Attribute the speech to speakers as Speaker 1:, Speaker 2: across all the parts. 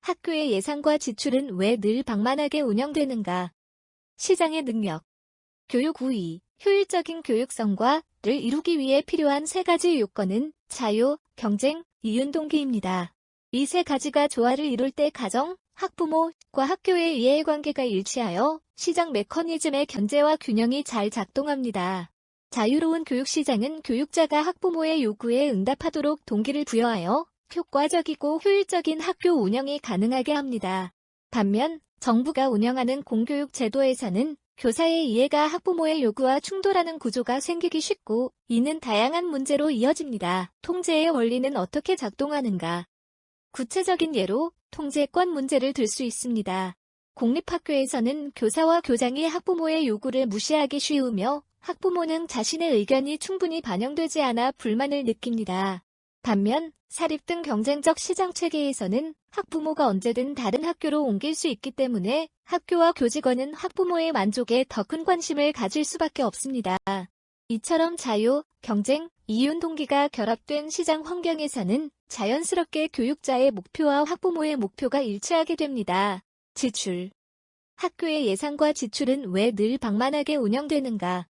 Speaker 1: 학교의 예산과 지출은 왜 늘 방만하게 운영되는가? 시장의 능력. 교육 우위, 효율적인 교육성과 를 이루기 위해 필요한 세 가지 요건은 자유, 경쟁, 이윤동기입니다. 이 세 가지가 조화를 이룰 때 가정, 학부모과 학교의 이해관계가 일치하여 시장 메커니즘의 견제와 균형이 잘 작동합니다. 자유로운 교육시장은 교육자가 학부모의 요구에 응답하도록 동기를 부여하여 효과적이고 효율적인 학교 운영이 가능하게 합니다. 반면 정부가 운영하는 공교육 제도에서는 교사의 이해가 학부모의 요구와 충돌하는 구조가 생기기 쉽고 이는 다양한 문제로 이어집니다. 통제의 원리는 어떻게 작동하는가? 구체적인 예로 통제권 문제를 들 수 있습니다. 공립학교에서는 교사와 교장이 학부모의 요구를 무시하기 쉬우며 학부모는 자신의 의견이 충분히 반영되지 않아 불만을 느낍니다. 반면 사립 등 경쟁적 시장 체계에서는 학부모가 언제든 다른 학교로 옮길 수 있기 때문에 학교와 교직원은 학부모의 만족에 더 큰 관심을 가질 수밖에 없습니다. 이처럼 자유, 경쟁, 이윤 동기가 결합된 시장 환경에서는 자연스럽게 교육자의 목표와 학부모의 목표가 일치하게 됩니다. 지출. 학교의 예산과 지출은 왜 늘 방만하게 운영되는가?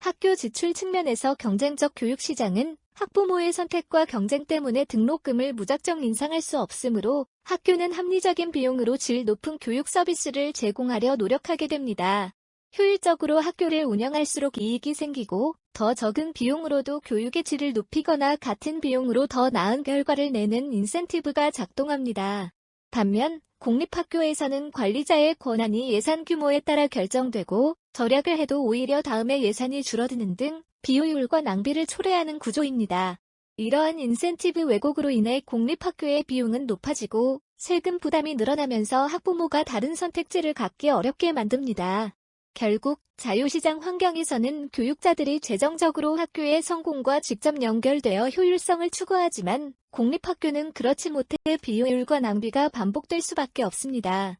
Speaker 1: 학교 지출 측면에서 경쟁적 교육 시장은 학부모의 선택과 경쟁 때문에 등록금을 무작정 인상할 수 없으므로 학교는 합리적인 비용으로 질 높은 교육 서비스를 제공하려 노력하게 됩니다. 효율적으로 학교를 운영할수록 이익이 생기고 더 적은 비용으로도 교육의 질을 높이거나 같은 비용으로 더 나은 결과를 내는 인센티브가 작동합니다. 반면 공립학교에서는 관리자의 권한이 예산 규모에 따라 결정되고 절약을 해도 오히려 다음에 예산이 줄어드는 등 비효율과 낭비를 초래하는 구조입니다. 이러한 인센티브 왜곡으로 인해 공립학교의 비용은 높아지고 세금 부담이 늘어나면서 학부모가 다른 선택지를 갖기 어렵게 만듭니다. 결국 자유시장 환경에서는 교육자들이 재정적으로 학교의 성공과 직접 연결되어 효율성을 추구하지만 공립학교는 그렇지 못해 비효율과 낭비가 반복될 수밖에 없습니다.